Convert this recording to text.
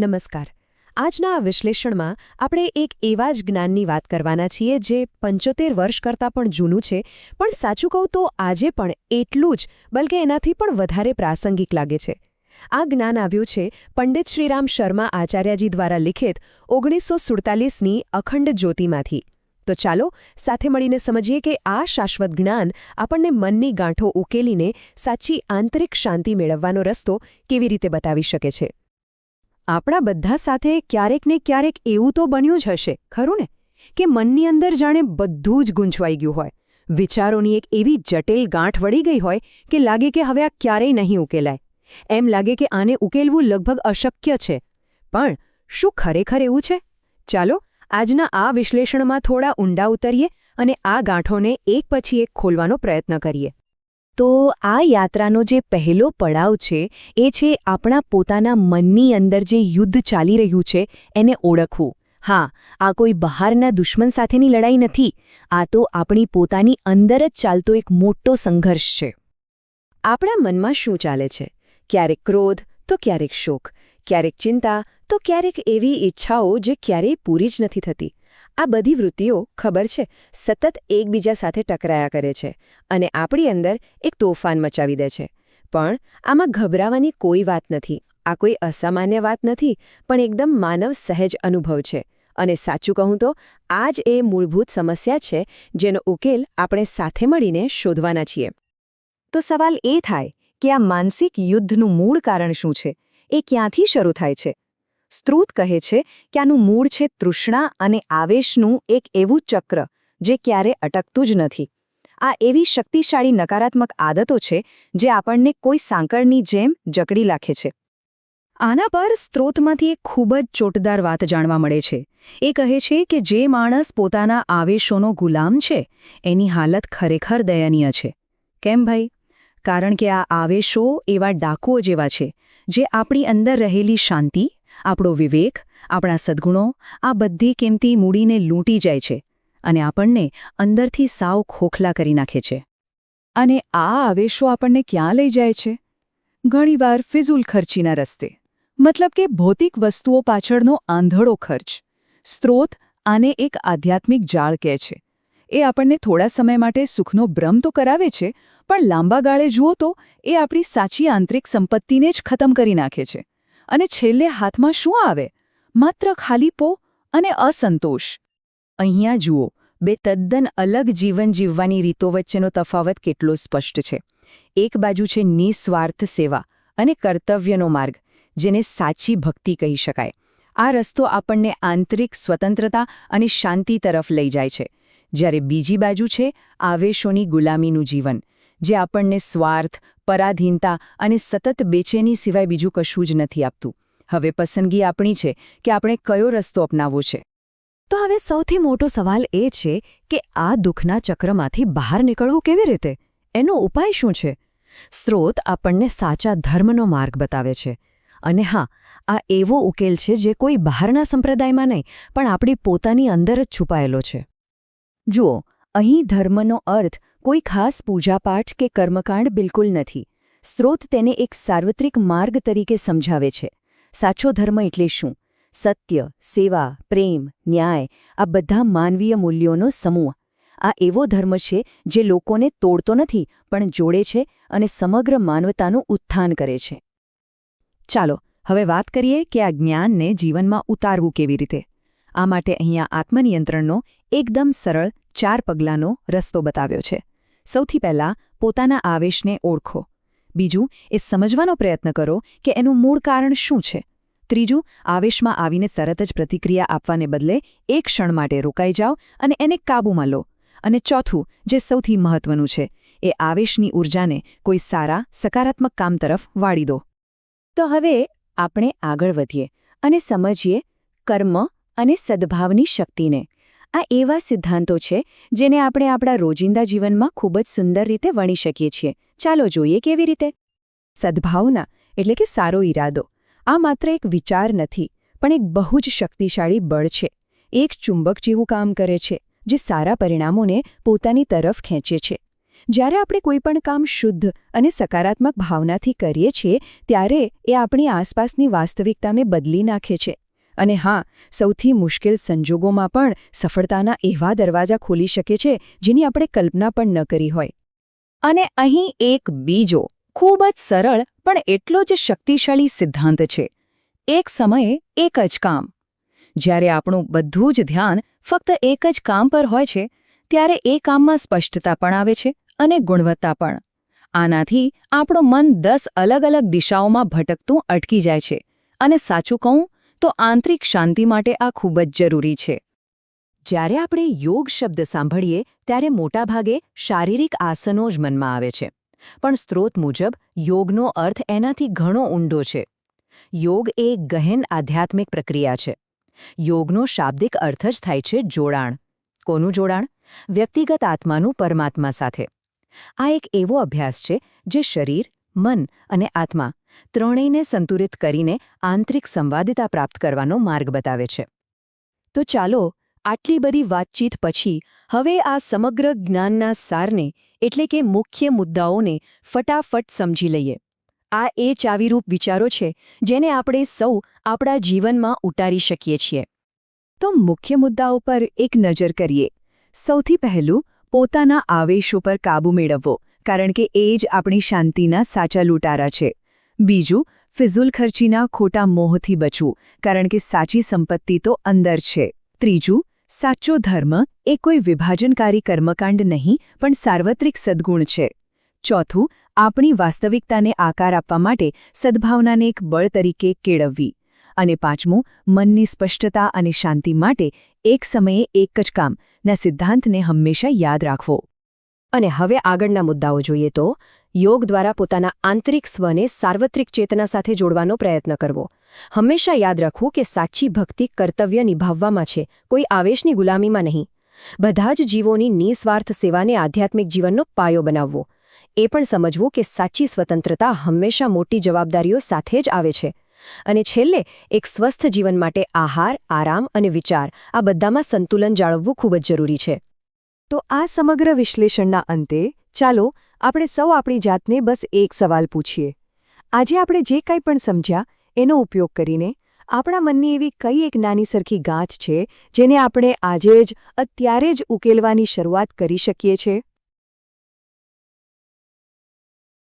નમસ્કાર. આજના આ વિશ્લેષણમાં આપણે એક એવા જ જ્ઞાનની વાત કરવાના છીએ જે પંચોતેર વર્ષ કરતાં પણ જૂનું છે, પણ સાચું કહું તો આજે પણ એટલું જ, બલકે એનાથી પણ વધારે પ્રાસંગિક લાગે છે. આ જ્ઞાન આવ્યું છે પંડિત શ્રીરામ શર્મા આચાર્યજી દ્વારા લિખિત ઓગણીસો સુડતાલીસની અખંડ જ્યોતિમાંથી. તો ચાલો, સાથે મળીને સમજીએ કે આ શાશ્વત જ્ઞાન આપણને મનની ગાંઠો ઉકેલીને સાચી આંતરિક શાંતિ મેળવવાનો રસ્તો કેવી રીતે બતાવી શકે છે. આપણા બધા સાથે ક્યારેક ને ક્યારેક એવું તો બન્યું જ હશે, ખરું ને? કે મનની અંદર જાણે બધું જ ગૂંચવાઈ ગયું હોય. વિચારોની એક એવી જટિલ ગાંઠ વળી ગઈ હોય કે લાગે કે હવે આ ક્યારેય નહીં ઉકેલાય. એમ લાગે કે આને ઉકેલવું લગભગ અશક્ય છે. પણ શું ખરેખર એવું છે? ચાલો, આજના આ વિશ્લેષણમાં થોડા ઊંડા ઉતરીએ અને આ ગાંઠોને એક પછી એક ખોલવાનો પ્રયત્ન કરીએ. તો આ યાત્રાનો જે પહેલો પડાવ છે, એ છે આપણા પોતાના મનની અંદર જે યુદ્ધ ચાલી રહ્યું છે, એને ઓળખવું. હા, આ કોઈ બહારના દુશ્મન સાથેની લડાઈ નથી, આ તો આપણી પોતાની અંદર જ ચાલતો એક મોટો સંઘર્ષ છે. આપણા મનમાં શું ચાલે છે? ક્યારેક ક્રોધ, તો ક્યારેક શોક. ક્યારેક ચિંતા, તો ક્યારેક એવી ઈચ્છાઓ જે ક્યારેય પૂરી જ નથી થતી. આ બધી વૃત્તિઓ ખબર છે, સતત એકબીજા સાથે ટકરાયા કરે છે અને આપણી અંદર એક તોફાન મચાવી દે છે. પણ આમાં ગભરાવાની કોઈ વાત નથી, આ કોઈ અસામાન્ય વાત નથી, પણ એકદમ માનવ સહેજ અનુભવ છે. અને સાચું કહું તો, આ જ એ મૂળભૂત સમસ્યા છે જેનો ઉકેલ આપણે સાથે મળીને શોધવાના છીએ. તો સવાલ એ થાય કે આ માનસિક યુદ્ધનું મૂળ કારણ શું છે? એ ક્યાંથી શરૂ થાય છે? સ્ત્રોત કહે છે કે આનું મૂળ છે તૃષ્ણા અને આવેશનું એક એવું ચક્ર જે ક્યારે અટકતું જ નથી. આ એવી શક્તિશાળી નકારાત્મક આદતો છે જે આપણને કોઈ સાંકળની જેમ જકડી રાખે છે. આના પર સ્ત્રોતમાંથી એક ખૂબ જ ચોટદાર વાત જાણવા મળે છે. એ કહે છે કે જે માણસ પોતાના આવેશોનો ગુલામ છે, એની હાલત ખરેખર દયનીય છે. કેમ ભાઈ? કારણ કે આ આવેશો એવા ડાકુઓ જેવા છે, જે આપણી અંદર રહેલી શાંતિ આપણો વિવેક, આપણા સદ્ગુણો, આ બધી કિંમતી મૂડીને લૂંટી જાય છે અને આપણને અંદરથી સાવ ખોખલા કરી નાખે છે. અને આ આવેશો આપણને ક્યાં લઈ જાય છે? ઘણીવાર ફિઝુલ ખર્ચીના રસ્તે. મતલબ કે ભૌતિક વસ્તુઓ પાછળનો આંધળો ખર્ચ. સ્ત્રોત આને એક આધ્યાત્મિક જાળ કહે છે. એ આપણને થોડા સમય માટે સુખનો ભ્રમ તો કરાવે છે, પણ લાંબા ગાળે જુઓ તો એ આપણી સાચી આંતરિક સંપત્તિને જ ખતમ કરી નાખે છે. અને છેલ્લે હાથમાં શું આવે? માત્ર ખાલી પો અને અસંતોષ. અહીંયા જુઓ, બે તદ્દન અલગ જીવન જીવવાની રીતો વચ્ચેનો તફાવત કેટલો સ્પષ્ટ છે. એક બાજુ છે નિસ્વાર્થ સેવા અને કર્તવ્યનો માર્ગ, જેને સાચી ભક્તિ કહી શકાય. આ રસ્તો આપણને આંતરિક સ્વતંત્રતા અને શાંતિ તરફ લઈ જાય છે. જ્યારે બીજી બાજુ છે, આવેશોની ગુલામીનું જીવન. જે આપણને સ્વાર્થ, પરાધીનતા અને સતત બેચેની સિવાય બીજું કશું જ નથી આપતું. હવે પસંદગી આપણી છે કે આપણે કયો રસ્તો અપનાવવો છે. તો હવે સૌથી મોટો સવાલ એ છે કે આ દુઃખના ચક્રમાંથી બહાર નીકળવું કેવી રીતે? એનો ઉપાય શું છે? સ્ત્રોત આપણને સાચા ધર્મનો માર્ગ બતાવે છે. અને હા, આ એવો ઉકેલ છે જે કોઈ બહારના સંપ્રદાયમાં નહીં, પણ આપણી પોતાની અંદર જ છુપાયેલો છે. જુઓ અહીં ધર્મનો અર્થ કોઈ ખાસ પૂજાપાઠ કે કર્મકાંડ બિલકુલ નથી. સ્ત્રોત તેને એક સાર્વત્રિક માર્ગ તરીકે સમજાવે છે. સાચો ધર્મ એટલે શું? સત્ય, સેવા, પ્રેમ, ન્યાય, આ બધા માનવીય મૂલ્યોનો સમૂહ. આ એવો ધર્મ છે જે લોકોને તોડતો નથી, પણ જોડે છે અને સમગ્ર માનવતાનું ઉત્થાન કરે છે. ચાલો, હવે વાત કરીએ કે આ જ્ઞાનને જીવનમાં ઉતારવું કેવી રીતે. આ માટે અહીંયા આત્મનિયંત્રણનો એકદમ સરળ ચાર પગલાંનો રસ્તો બતાવ્યો છે. સૌથી પહેલાં પોતાના આવેશને ઓળખો. બીજું, એ સમજવાનો પ્રયત્ન કરો કે એનું મૂળ કારણ શું છે. ત્રીજું, આવેશમાં આવીને તરત જ પ્રતિક્રિયા આપવાને બદલે એક ક્ષણ માટે રોકાઈ જાઓ અને એને કાબૂમાં લો. અને ચોથું, જે સૌથી મહત્વનું છે, એ આવેશની ઊર્જાને કોઈ સારા, સકારાત્મક કામ તરફ વાળી દો. તો હવે આપણે આગળ વધીએ અને સમજીએ કર્મ અને સદ્ભાવની શક્તિને. આ એવા સિદ્ધાંતો છે, જેને આપણે આપણા રોજિંદા જીવનમાં ખૂબ જ સુંદર રીતે વણી શકીએ છીએ. ચાલો જોઈએ કેવી રીતે? સદ્ભાવના એટલે કે સારો ઈરાદો. આ માત્ર એક વિચાર નથી, પણ એક બહુ જ શક્તિશાળી બળ છે. એક ચુંબક જેવું કામ કરે છે, જે સારા પરિણામોને પોતાની તરફ ખેંચે છે. જ્યારે આપણે કોઈ પણ કામ શુદ્ધ અને સકારાત્મક ભાવનાથી કરીએ છીએ, ત્યારે એ આપણી આસપાસની વાસ્તવિકતાને બદલી નાખે છે. અને હા, સૌથી મુશ્કેલ સંજોગોમાં પણ સફળતાના એવા દરવાજા ખોલી શકે છે જેની આપણે કલ્પના પણ ન કરી હોય. અને અહીં એક બીજો, ખૂબ જ સરળ પણ એટલો જ શક્તિશાળી સિદ્ધાંત છે. એક સમયે એક જ કામ. જ્યારે આપણું બધું જ ધ્યાન ફક્ત એક જ કામ પર હોય છે, ત્યારે એ કામમાં સ્પષ્ટતા પણ આવે છે અને ગુણવત્તા પણ. આનાથી આપણું મન દસ અલગ અલગ દિશાઓમાં ભટકતું અટકી જાય છે. અને સાચું કહું તો આંતરિક શાંતિ માટે આ ખૂબ જ જરૂરી છે. જ્યારે આપણે યોગ શબ્દ સાંભળીએ, ત્યારે મોટાભાગે શારીરિક આસનો જ મનમાં આવે છે. પણ સ્ત્રોત મુજબ, યોગનો અર્થ એનાથી ઘણો ઊંડો છે. યોગ એ ગહેન આધ્યાત્મિક પ્રક્રિયા છે. યોગનો શાબ્દિક અર્થ જ થાય છે જોડાણ. કોનું જોડાણ? વ્યક્તિગત આત્માનું પરમાત્મા સાથે. આ એક એવો અભ્યાસ છે જે શરીર, મન અને આત્મા ત્રણેયને સંતુલિત કરીને આંતરિક સંવાદિતા પ્રાપ્ત કરવાનો માર્ગ બતાવે છે. તો ચાલો, આટલી બધી વાતચીત પછી હવે આ સમગ્ર જ્ઞાનના સારને, એટલે કે મુખ્ય મુદ્દાઓને, ફટાફટ સમજી લઈએ. આ એ ચાવીરૂપ વિચારો છે, જેને આપણે સૌ આપણા જીવનમાં ઉતારી શકીએ છીએ. તો મુખ્ય મુદ્દાઓ પર એક નજર કરીએ. સૌથી પહેલું, પોતાના આવેશો પર કાબૂ મેળવવો, કારણ કે એ જ આપણી શાંતિના સાચા લૂંટારા છે. બીજું, ફિઝુલ ખર્ચીના ખોટા મોહથી બચવું, કારણ કે સાચી સંપત્તિ તો અંદર છે. ત્રીજું, સાચો ધર્મ એ કોઈ વિભાજનકારી કર્મકાંડ નહીં, પણ સાર્વત્રિક સદ્ગુણ છે. ચોથું, આપણી વાસ્તવિકતાને આકાર આપવા માટે સદ્ભાવનાને એક બળ તરીકે કેળવવી. અને પાંચમું, મનની સ્પષ્ટતા અને શાંતિ માટે એક સમયે એક જ કામના સિદ્ધાંતને હંમેશા યાદ રાખવો. અને હવે આગળના મુદ્દાઓ જોઈએ તો યોગ દ્વારા પોતાના આંતરિક સ્વને સાર્વત્રિક ચેતના સાથે જોડવાનો પ્રયત્ન કરવો. હંમેશા યાદ રાખવું કે સાચી ભક્તિ કર્તવ્ય નિભાવવામાં છે, કોઈ આવેશની ગુલામીમાં નહીં. બધા જ જીવોની નિસ્વાર્થ સેવાને આધ્યાત્મિક જીવનનો પાયો બનાવવો. એ પણ સમજવું કે સાચી સ્વતંત્રતા હંમેશા મોટી જવાબદારીઓ સાથે જ આવે છે. અને છેલ્લે, એક સ્વસ્થ જીવન માટે આહાર, આરામ અને વિચાર આ બધામાં સંતુલન જાળવવું ખૂબ જ જરૂરી છે. તો આ સમગ્ર વિશ્લેષણના અંતે ચાલો આપણે સૌ આપણી જાતને બસ એક સવાલ પૂછીએ. આજે આપણે જે કંઈ પણ સમજ્યા, એનો ઉપયોગ કરીને આપણા મનની એવી કઈ એક નાની સરખી ગાંઠ છે, જેને આપણે આજે જ, અત્યારે જ ઉકેલવાની શરૂઆત કરી શકીએ છીએ?